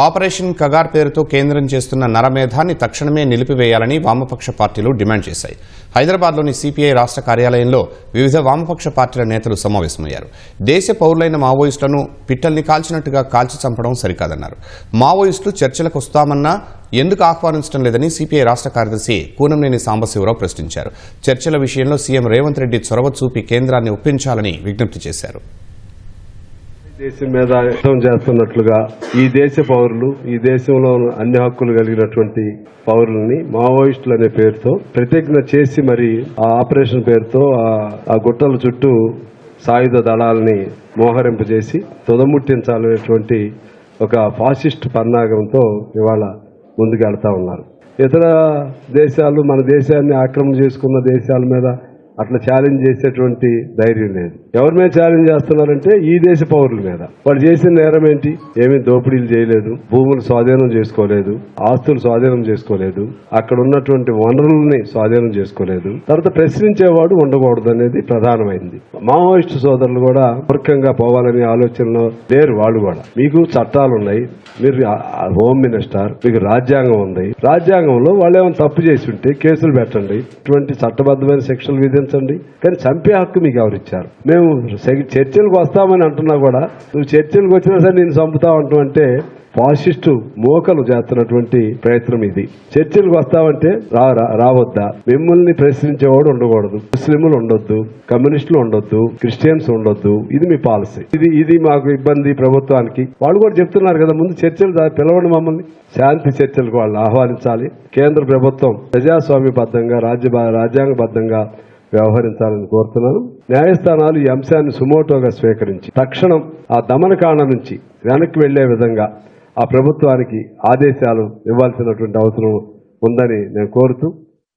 Operation Kagar పేరుతో కేంద్రం చేస్తున్న నరమేధాన్ని తక్షణమే నిలిపివేయాలని వామపక్ష పార్టీలు డిమాండ్ చేశాయి. హైదరాబాద్లోని సిపిఐ రాష్ట్ర కార్యాలయంలో వివిధ వామపక్ష పార్టీల నేతలు సమావేశమయ్యారు. దేశ పౌరులైన మావోయిస్టులను పిట్టల్ని కాల్చినట్టుగా కాల్చి చంపడం సరికాదన్నారు. మావోయిస్టులు చర్చలకు వస్తామన్నా ఎందుకు ఆహ్వానించడం లేదని సిపిఐ రాష్ట్ర కార్యదర్శి కూనంనేని సాంబశివరావు ప్రశ్నించారు. చర్చల విషయంలో సీఎం రేవంత్ రెడ్డి చొరవ చూపి కేంద్రాన్ని ఒప్పించాలని విజ్ఞప్తి చేశారు. దేశం మీద యుద్ధం చేస్తున్నట్లుగా ఈ దేశ పౌరులు ఈ దేశంలో అన్ని హక్కులు కలిగినటువంటి పౌరుల్ని మావోయిస్టులు అనే పేరుతో ప్రతిజ్ఞ చేసి మరి ఆ ఆపరేషన్ పేరుతో ఆ- ఆ గుట్టల చుట్టూ సాయుధ దళాలని మోహరింపజేసి తుదముట్టించాలనేటువంటి ఒక ఫాసిస్ట్ పన్నాగంతో ఇవాళ ముందుకెళ్తా ఉన్నారు. ఇతర దేశాలు మన దేశాన్ని ఆక్రమణ చేసుకున్న దేశాల మీద అట్లా ఛాలెంజ్ చేసేటువంటి ధైర్యం లేదు. ఎవరి మీద ఛాలెంజ్ చేస్తున్నారంటే ఈ దేశ పౌరుల మీద. వాళ్ళు చేసిన నేరం ఏంటి? ఏమీ దోపిడీలు చేయలేదు. భూములు స్వాధీనం చేసుకోలేదు. ఆస్తులు స్వాధీనం చేసుకోలేదు. అక్కడ ఉన్నటువంటి వనరుల్ని స్వాధీనం చేసుకోలేదు. తర్వాత ప్రశ్నించేవాడు ఉండకూడదు అనేది ప్రధానమైంది. మావోయిస్టు సోదరులు కూడా మూర్ఖంగా పోవాలనే ఆలోచనలో లేరు వాళ్ళు కూడా. మీకు చట్టాలు ఉన్నాయి. మీరు హోమ్ మినిస్టర్ మీకు రాజ్యాంగం ఉంది. రాజ్యాంగంలో వాళ్ళు ఏమైనా తప్పు చేసి ఉంటే కేసులు పెట్టండి. ఇటువంటి చట్టబద్ధమైన శిక్షలు విధించండి కానీ చంపే హక్కు మీకు ఎవరిచ్చారు మేము చర్చలకు వస్తామని అంటున్నా కూడా నువ్వు చర్చలకు వచ్చినా సరే నేను చంపుతా అంటే ఫాసిస్టు మోకలు చేస్తున్నటువంటి ప్రయత్నం ఇది. చర్చలకు వస్తామంటే రా రా- రావద్దా? మిమ్మల్ని ప్రశ్నించేవాడు ఉండకూడదు. ముస్లింలు ఉండొద్దు కమ్యూనిస్టులు ఉండొద్దు క్రిస్టియన్స్ ఉండొద్దు. ఇది మీ పాలసీ. ఇది ఇది మాకు ఇబ్బంది ప్రభుత్వానికి. వాళ్ళు కూడా చెప్తున్నారు కదా ముందు చర్చలు పిలవండి మమ్మల్ని. శాంతి చర్చలకు వాళ్ళు ఆహ్వానించాలి. కేంద్ర ప్రభుత్వం ప్రజాస్వామ్యబద్ధంగా రాజ్య రాజ్యాంగబద్ధంగా వ్యవహరించాలని కోరుతున్నాను. న్యాయస్థానాలు ఈ అంశాన్ని సుమోటోగా స్వీకరించి తక్షణం ఆ దమనకాండ నుంచి వెనక్కి వెళ్ళే విధంగా ఆ ప్రభుత్వానికి ఆదేశాలు ఇవ్వాల్సినటువంటి అవసరం ఉందని నేను కోరుతూ